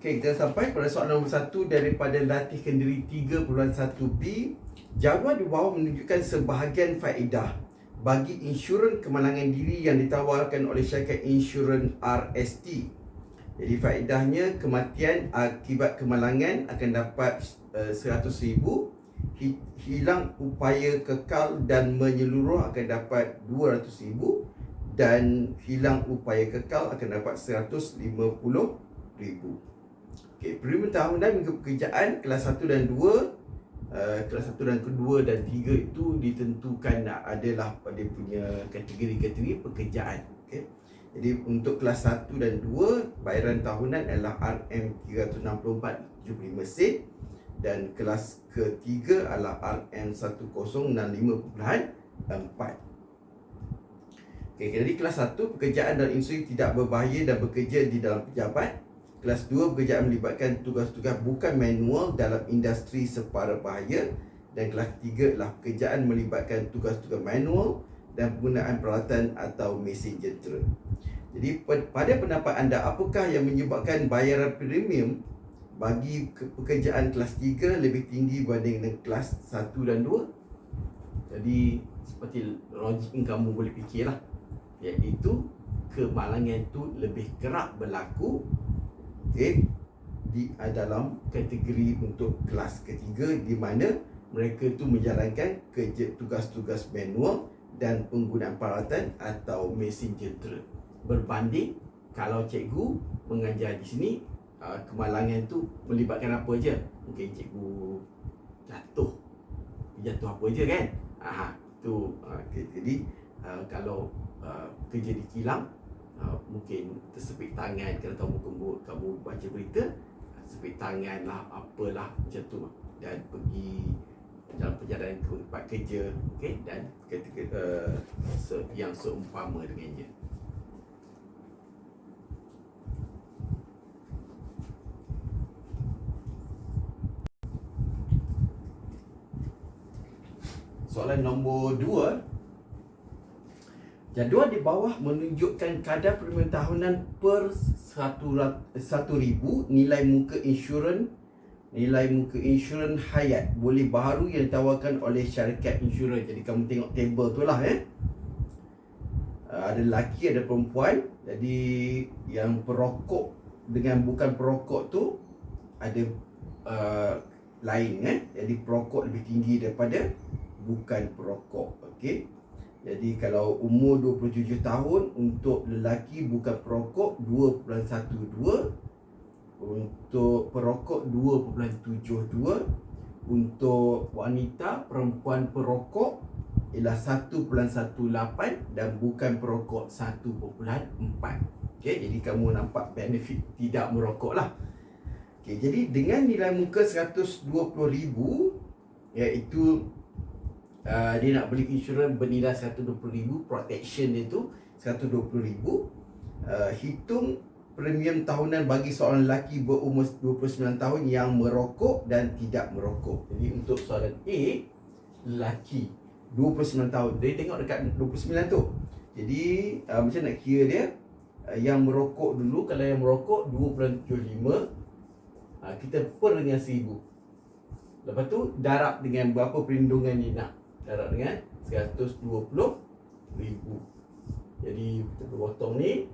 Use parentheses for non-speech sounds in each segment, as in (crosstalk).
Okey, kita sampai pada soalan nombor satu daripada latih kendiri 3.1B. Jawapan di bawah menunjukkan sebahagian faedah bagi insurans kemalangan diri yang ditawarkan oleh syarikat insurans RST. Jadi faedahnya kematian akibat kemalangan akan dapat uh, 100,000, Hi- hilang upaya kekal dan menyeluruh akan dapat 200,000 dan hilang upaya kekal akan dapat 150,000. Okey, premium tahunan mengikut pekerjaan kelas 1 dan 2 uh, kelas 1 dan kedua dan 3 itu ditentukan adalah pada punya kategori-kategori pekerjaan. Okey. Jadi untuk kelas 1 dan 2 bayaran tahunan adalah RM364.75 sen dan kelas ketiga adalah RM1065.4. Okey, jadi kelas 1 pekerjaan dan insulin tidak berbahaya dan bekerja di dalam pejabat. Kelas 2 pekerjaan melibatkan tugas-tugas bukan manual dalam industri separa bahaya dan kelas 3 adalah pekerjaan melibatkan tugas-tugas manual dan penggunaan peralatan atau mesin jentera. Jadi pada pendapat anda apakah yang menyebabkan bayaran premium bagi pekerjaan kelas 3 lebih tinggi berbanding dengan kelas 1 dan 2? Jadi seperti logik yang kamu boleh fikirlah iaitu kemalangan itu lebih kerap berlaku okay, di dalam kategori untuk kelas ketiga di mana mereka itu menjalankan kerja tugas-tugas manual dan penggunaan peralatan atau mesin jentera berbanding kalau cikgu mengajar di sini uh, kemalangan tu melibatkan apa je? Mungkin cikgu jatuh. Jatuh apa je kan? Aha tu okay. jadi uh, kalau kerja di kilang uh, mungkin tersepit tangan kalau kamu kamu kamu baca berita uh, sepit tangan lah apalah macam tu dan pergi dalam perjalanan ke tempat kerja okay? dan ketika uh, yang seumpama dengannya Soalan nombor dua Jadual di bawah menunjukkan kadar premium tahunan per satu ribu nilai muka insurans nilai muka insurans hayat boleh baharu yang ditawarkan oleh syarikat insurans. Jadi kamu tengok table tu lah eh. Ada lelaki, ada perempuan. Jadi yang perokok dengan bukan perokok tu ada uh, lain eh. Jadi perokok lebih tinggi daripada bukan perokok. Okey. Jadi kalau umur 27 tahun untuk lelaki bukan perokok 2.12 untuk perokok 2.72 untuk wanita perempuan perokok ialah 1.18 dan bukan perokok 1.4 okay, jadi kamu nampak benefit tidak merokok lah. Okay, jadi dengan nilai muka 120,000 iaitu uh, dia nak beli insurans bernilai 120,000 protection dia tu 120,000 uh, hitung premium tahunan bagi seorang lelaki berumur 29 tahun yang merokok dan tidak merokok. Jadi untuk soalan A lelaki 29 tahun. Dia tengok dekat 29 tu. Jadi uh, macam nak kira dia yang merokok dulu kalau yang merokok 2.75 uh, kita per dengan 1000. Lepas tu darab dengan berapa perlindungan dia nak darab dengan 120 ribu. Jadi kita potong ni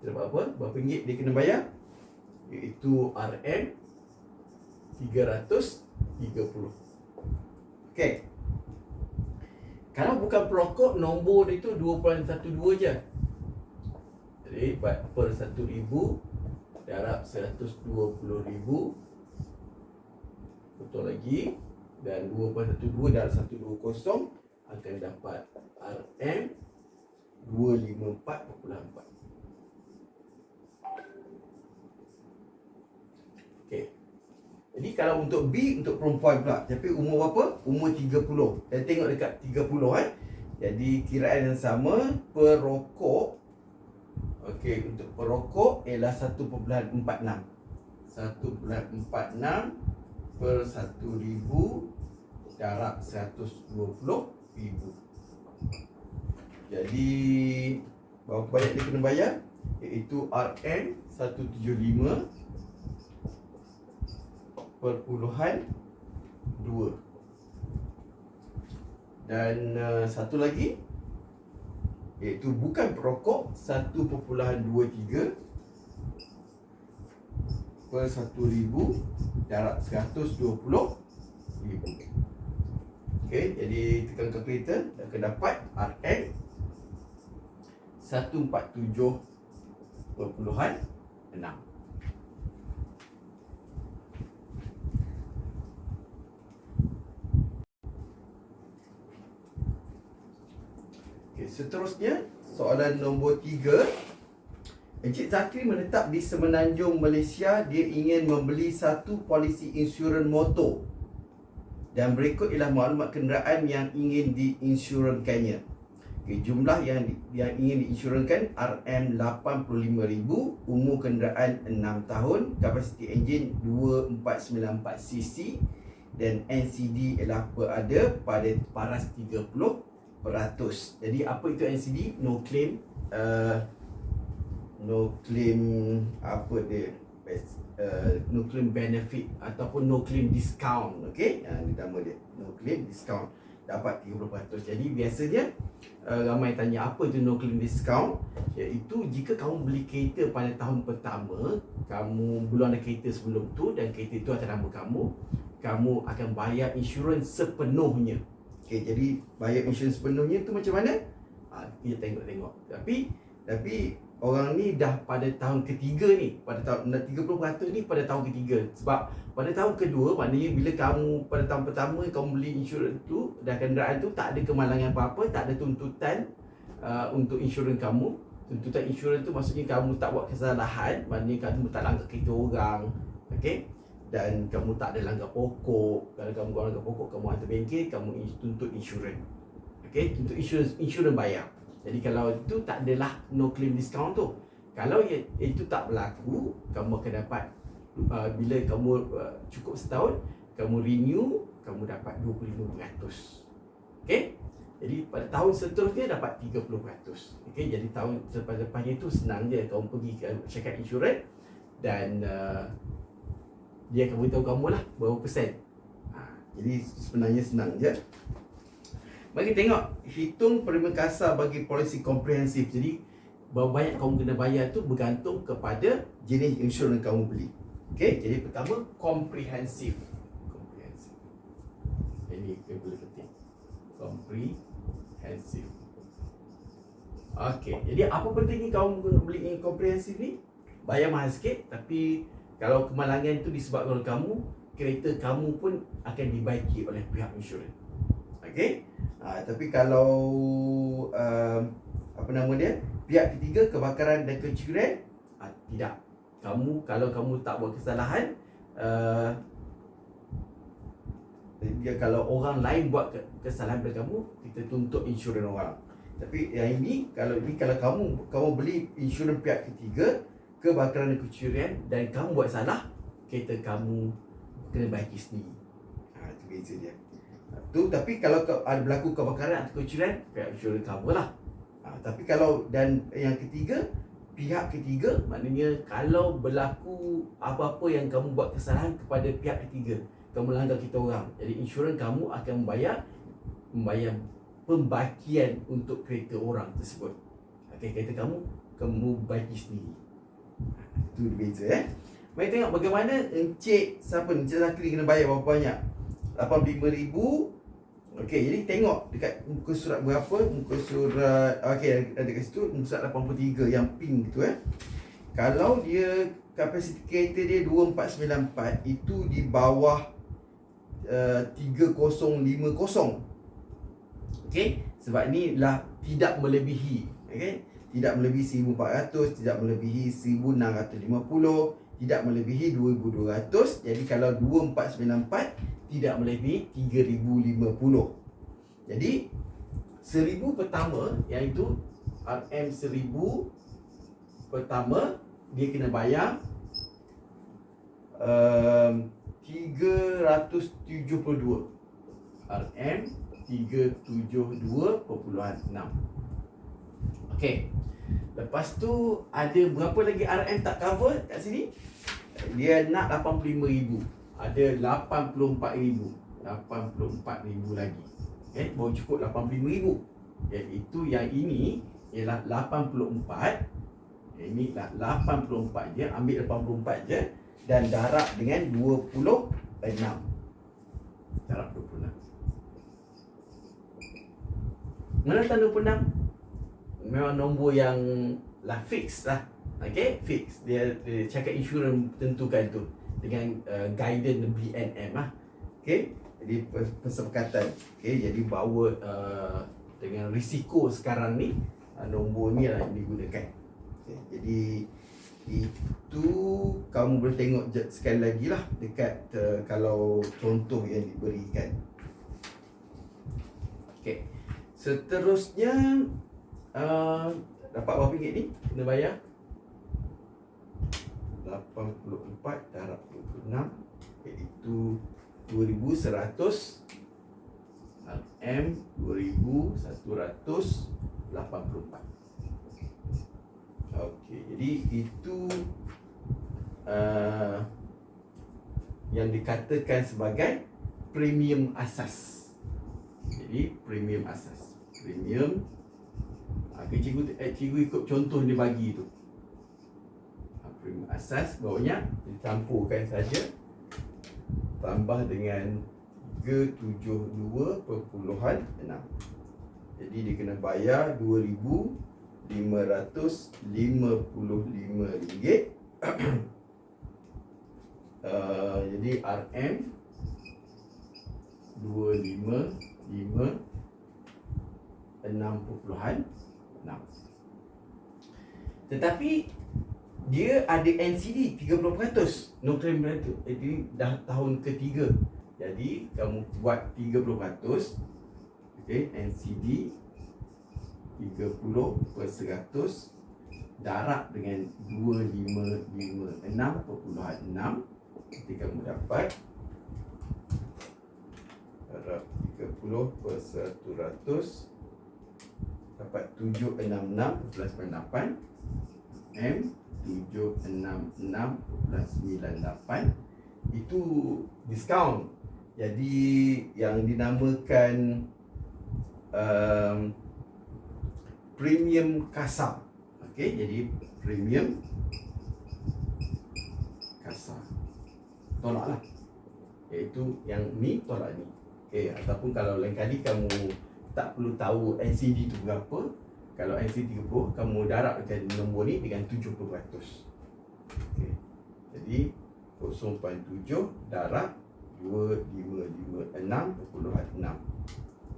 kita dapat apa? berapa ringgit dia kena bayar? Iaitu RM 330 ok kalau bukan perokok nombor dia tu 2.12 je. Jadi per 1000 darab 120,000 betul lagi dan 2.12 darab 120 akan dapat RM 254.4 Okey. Jadi kalau untuk B untuk perempuan pula tapi umur berapa? Umur 30. Dan tengok dekat 30 eh. Jadi kiraan yang sama perokok Okey, untuk perokok ialah 1.46. 1.46 per 1000 jarak 120 ribu. Jadi berapa banyak dia kena bayar? Iaitu RM175 perpuluhan 2 dan uh, satu lagi iaitu bukan perokok 1.23 per 1000 jarak 120 Okay, jadi tekan kalkulator akan dapat RM 147.6 Okay, seterusnya soalan nombor 3 Encik Zakri menetap di Semenanjung, Malaysia. Dia ingin membeli satu polisi insurans motor Dan berikut ialah maklumat kenderaan yang ingin diinsurankannya okay, Jumlah yang yang ingin diinsurankan RM85,000 Umur kenderaan 6 tahun Kapasiti enjin 2494cc Dan NCD ialah berada pada paras 30 beratus. Jadi apa itu NCD? No claim uh, no claim apa dia uh, no claim benefit ataupun no claim discount okey yang uh, nama dia. No claim discount. Dapat 30% jadi biasanya uh, ramai tanya apa itu no claim discount? Iaitu jika kamu beli kereta pada tahun pertama kamu belum ada kereta sebelum tu dan kereta itu atas nama kamu kamu akan bayar insurans sepenuhnya. Okay, jadi bayar insurans sepenuhnya tu macam mana? Ha, kita tengok-tengok. Tapi tapi orang ni dah pada tahun ketiga ni, pada tahun 30% ni pada tahun ketiga. Sebab pada tahun kedua maknanya bila kamu pada tahun pertama kamu beli insurans tu dan kenderaan tu tak ada kemalangan apa-apa, tak ada tuntutan uh, untuk insurans kamu. Tuntutan insurans tu maksudnya kamu tak buat kesalahan, maknanya kamu tak langgar kereta orang. Okay? dan kamu tak ada langgar pokok kalau kamu langgar pokok kamu hantar bengkel kamu tuntut insurans okey tuntut insurans insurans bayar jadi kalau itu tak adalah no claim discount tu kalau itu tak berlaku kamu akan dapat uh, bila kamu uh, cukup setahun kamu renew kamu dapat 25% okey? Jadi pada tahun seterusnya dapat 30% okey? Jadi tahun selepas-lepasnya itu senang je kamu pergi ke syarikat insurans dan uh, dia akan beritahu kamu lah berapa persen. Ha, jadi sebenarnya senang je Bagi tengok hitung perima kasar bagi polisi komprehensif. Jadi berapa banyak kamu kena bayar tu bergantung kepada jenis insurans kamu beli. Okay, jadi pertama komprehensif. Komprehensif. Ini kita boleh ketik komprehensif. Okay, jadi apa pentingnya kamu beli komprehensif ni? Bayar mahal sikit tapi kalau kemalangan itu disebabkan oleh kamu, kereta kamu pun akan dibaiki oleh pihak insurans. Okey? Ha, tapi kalau uh, apa nama dia? Pihak ketiga kebakaran dan kecurian, ha, tidak. Kamu kalau kamu tak buat kesalahan, uh, dia kalau orang lain buat kesalahan pada kamu, kita tuntut insurans orang. Tapi yang ini kalau ini kalau kamu kamu beli insurans pihak ketiga, kebakaran dan kecurian dan kamu buat salah, kereta kamu kena baiki sendiri. Ha, itu beza dia. Ha, tu tapi kalau ada berlaku kebakaran atau kecurian, pihak insurans kamu lah. Ha, tapi kalau dan yang ketiga, pihak ketiga maknanya kalau berlaku apa-apa yang kamu buat kesalahan kepada pihak ketiga, kamu langgar kita orang. Jadi insurans kamu akan membayar membayar pembakian untuk kereta orang tersebut. Okey, kereta kamu kamu baiki sendiri. Itu beza eh. Mari tengok bagaimana Encik siapa? Encik Zakri kena bayar berapa banyak? 85,000 Okey, jadi tengok dekat muka surat berapa? Muka surat okey ada kat situ muka surat 83 yang pink tu eh. Kalau dia kapasiti kereta dia 2494 itu di bawah uh, 3050. Okey, sebab ni lah tidak melebihi, okey tidak melebihi 1400 tidak melebihi 1650 tidak melebihi 2200 jadi kalau 2494 tidak melebihi 3050 jadi 1000 pertama iaitu RM 1000 pertama dia kena bayar um, 372 RM 372.6 Okey. Lepas tu ada berapa lagi RM tak cover kat sini? Dia nak 85,000. Ada 84,000 84,000 lagi. Eh, baru cukup 85,000 iaitu yang ini ialah 84 ini lah 84 je ambil 84 je dan darab dengan 26 darab 26 mana tahu 26 memang nombor yang lah fix lah. Okay, fix. Dia, dia cakap insurans tentukan tu dengan uh, guidance BNM lah. Okay, jadi persepakatan Okay, jadi bawa uh, dengan risiko sekarang ni uh, nombor ni lah yang digunakan. Okay, jadi itu kamu boleh tengok sekali lagi lah dekat uh, kalau contoh yang diberikan. Okay, seterusnya uh, dapat berapa ringgit ni? Kena bayar 84 darab 26 iaitu 2100 M 2184 Okey, jadi itu uh, yang dikatakan sebagai premium asas. Jadi premium asas. Premium uh, cikgu eh, cikgu ikut contoh dia bagi tu prima asas bawahnya dicampurkan saja tambah dengan 372.6 jadi dia kena bayar 2555 ringgit. (clears throat) Uh, jadi RM 255 6.6 tetapi dia ada NCD 30% no claim rental jadi dah tahun ketiga. Jadi kamu buat 30% okey NCD 30 per 100 darab dengan 2556.6 nanti kamu dapat darab 30 per 100 dapat 766 plus 8 M 766.98 itu diskaun. Jadi yang dinamakan um, premium kasar. Okey jadi premium kasar. Tolaklah. Iaitu yang ni tolak ni. Okey ataupun kalau lain kali kamu tak perlu tahu NCD tu berapa kalau NC30 kamu darabkan nombor ni dengan 70%. Okey. Jadi 0.7 darab 2556.6.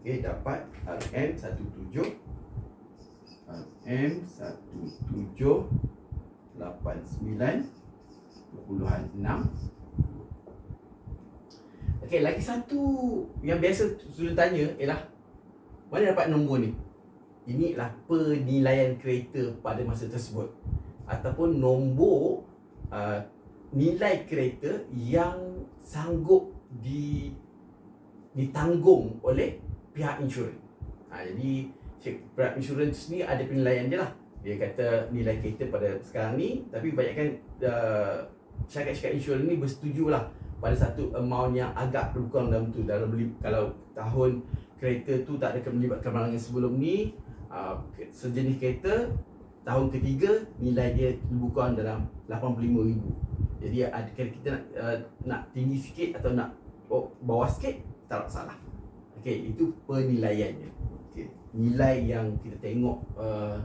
Okey, dapat RM17 RM1789.6 Okey, lagi satu yang biasa sudah tanya ialah mana dapat nombor ni? Inilah penilaian kereta pada masa tersebut ataupun nombor uh, nilai kereta yang sanggup di ditanggung oleh pihak insurans. Ha, jadi pihak insurans ni ada penilaian dia lah. Dia kata nilai kereta pada sekarang ni tapi kebanyakan uh, syarikat-syarikat insurans ni bersetuju lah pada satu amount yang agak berkurang dalam tu dalam beli kalau tahun kereta tu tak ada melibatkan barangan sebelum ni uh, sejenis kereta tahun ketiga nilai dia lebih kurang dalam 85,000 jadi ada kita nak uh, nak tinggi sikit atau nak oh, bawah sikit tak salah okey itu penilaiannya. Okey nilai yang kita tengok uh,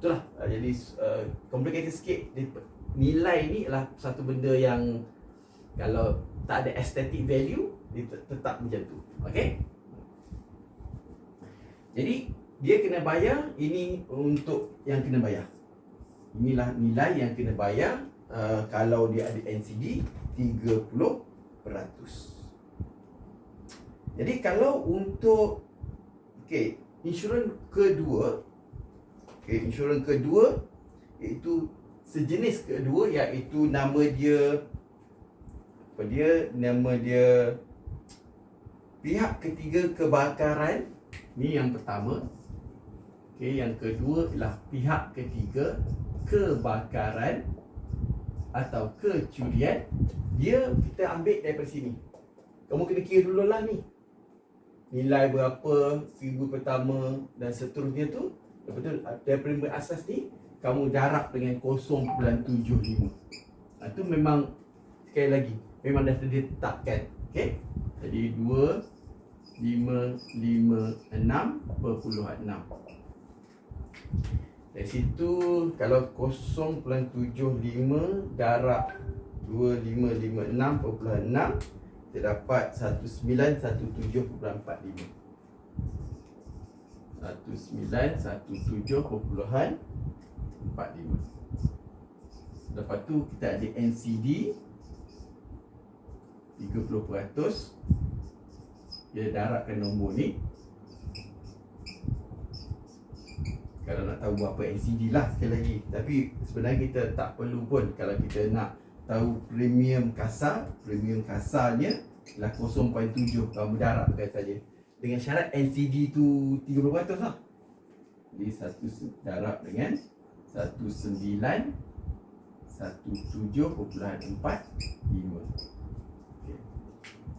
itulah. Uh, jadi uh, complicated sikit. Nilai ni adalah satu benda yang kalau tak ada aesthetic value dia tetap macam tu. Okey jadi dia kena bayar ini untuk yang kena bayar. Inilah nilai yang kena bayar uh, kalau dia ada NCD 30% jadi kalau untuk okey insurans kedua okey insurans kedua iaitu sejenis kedua iaitu nama dia apa dia nama dia pihak ketiga kebakaran. Ni yang pertama Okey, yang kedua ialah pihak ketiga kebakaran atau kecurian dia kita ambil daripada sini. Kamu kena kira dulu lah ni. Nilai berapa seribu pertama dan seterusnya tu betul daripada asas ni kamu darab dengan 0.75 ha, tu memang sekali lagi memang dah ditetapkan okey? Jadi 2 5 5 6 perpuluhan 6 dari situ kalau 0.75 darab 2556 perpuluhan 6 kita dapat 1917.45 1917.45 Lepas tu kita ada NCD 30% dia darabkan nombor ni kalau nak tahu apa NCD lah sekali lagi. Tapi sebenarnya kita tak perlu pun kalau kita nak tahu premium kasar premium kasarnya lah 0.7 kamu darabkan saja. Dengan syarat NCD tu 30% lah. Jadi satu darab dengan 19 17.45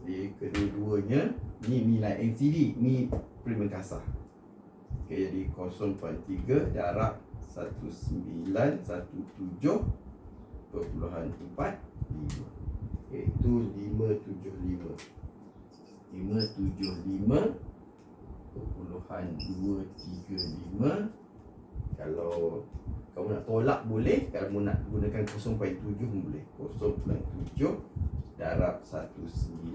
Jadi kedua-duanya Ni nilai NCD Ni premium kasar okay, Jadi 0.3 darab 1917 Perpuluhan 4 5 Iaitu 575 575 Perpuluhan 235 Kalau kamu nak tolak boleh Kalau nak gunakan 0.7 boleh. 0.7 darab 19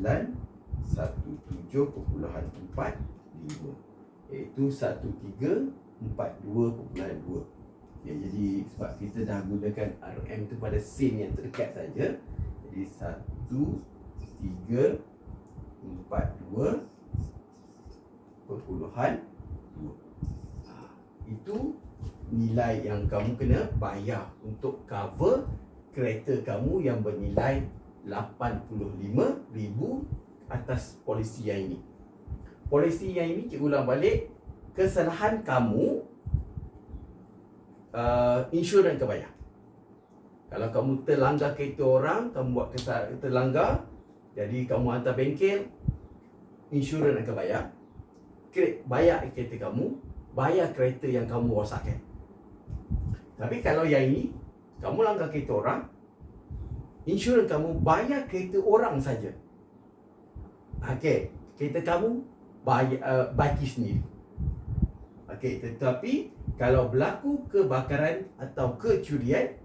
17.45 iaitu 1342.2 okay, jadi sebab kita dah gunakan RM tu pada sen yang terdekat saja jadi 1342 perpuluhan 2 itu nilai yang kamu kena bayar untuk cover kereta kamu yang bernilai 85,000 atas polisi yang ini. Polisi yang ini cikgu ulang balik kesalahan kamu uh, insurans kebayar. Kalau kamu terlanggar kereta orang, kamu buat kesalahan terlanggar, jadi kamu hantar bengkel, insurans akan bayar. Bayar kereta kamu, bayar kereta yang kamu rosakkan. Tapi kalau yang ini, kamu langgar kereta orang, insurans kamu bayar kereta orang saja. Okey, kereta kamu uh, bagi sendiri. Okey, tetapi kalau berlaku kebakaran atau kecurian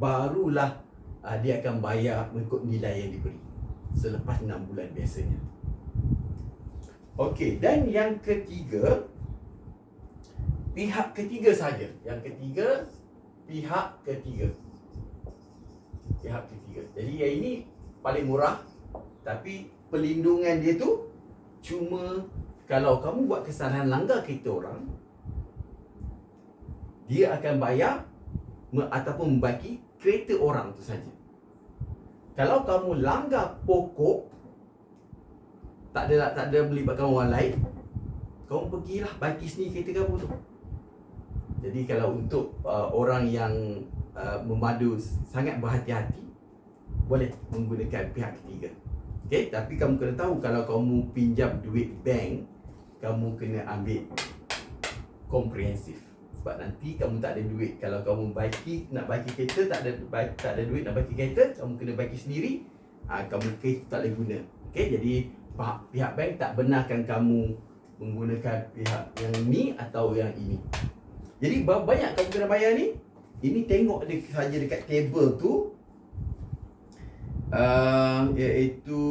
barulah uh, dia akan bayar mengikut nilai yang diberi selepas 6 bulan biasanya. Okey, dan yang ketiga pihak ketiga saja. Yang ketiga pihak ketiga. Pihak ketiga. Jadi yang ini paling murah tapi perlindungan dia tu cuma kalau kamu buat kesalahan langgar kereta orang dia akan bayar ataupun membagi kereta orang tu saja. Kalau kamu langgar pokok tak ada tak ada melibatkan orang lain kamu pergilah bagi sendiri kereta kamu tu. Jadi kalau untuk uh, orang yang uh, memadu sangat berhati-hati boleh menggunakan pihak ketiga. Okay, tapi kamu kena tahu kalau kamu pinjam duit bank, kamu kena ambil komprehensif. Sebab nanti kamu tak ada duit. Kalau kamu bagi nak bagi kereta tak ada tak ada duit nak bagi kereta, kamu kena bagi sendiri. Ah, kamu kereta tak boleh guna. Okay, jadi pihak bank tak benarkan kamu menggunakan pihak yang ni atau yang ini. Jadi banyak kamu kena bayar ni. Ini tengok dia saja dekat table tu uh, iaitu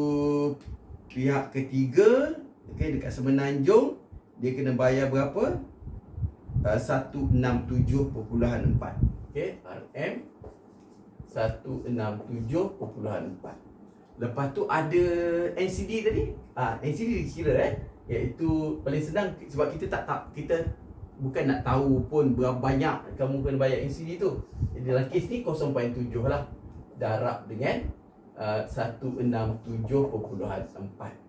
pihak ketiga okey dekat Semenanjung dia kena bayar berapa? Uh, 167.4 okey RM 167.4 lepas tu ada NCD tadi? Ah NCD dikira eh iaitu paling senang sebab kita tak tak kita bukan nak tahu pun berapa banyak kamu kena bayar NCD tu. Jadi dalam kes ni 0.7 lah. Darab dengan 167.4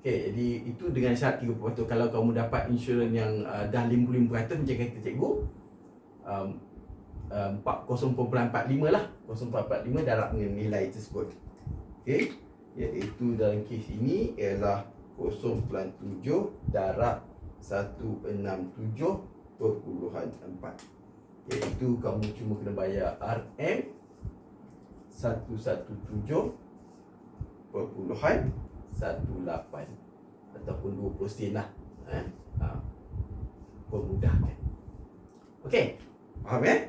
Okey, jadi itu dengan syarat 30% Kalau kamu dapat insurans yang uh, dah 55% macam kata cikgu um, uh, 0.45 lah. 0.45 darab dengan nilai tersebut. Okey Iaitu dalam kes ini ialah 0.7 darab 167.4 Iaitu kamu cuma kena bayar RM 117.18 Ataupun 20 sen lah eh? ha. Pemudahkan Okey Faham ya? Eh?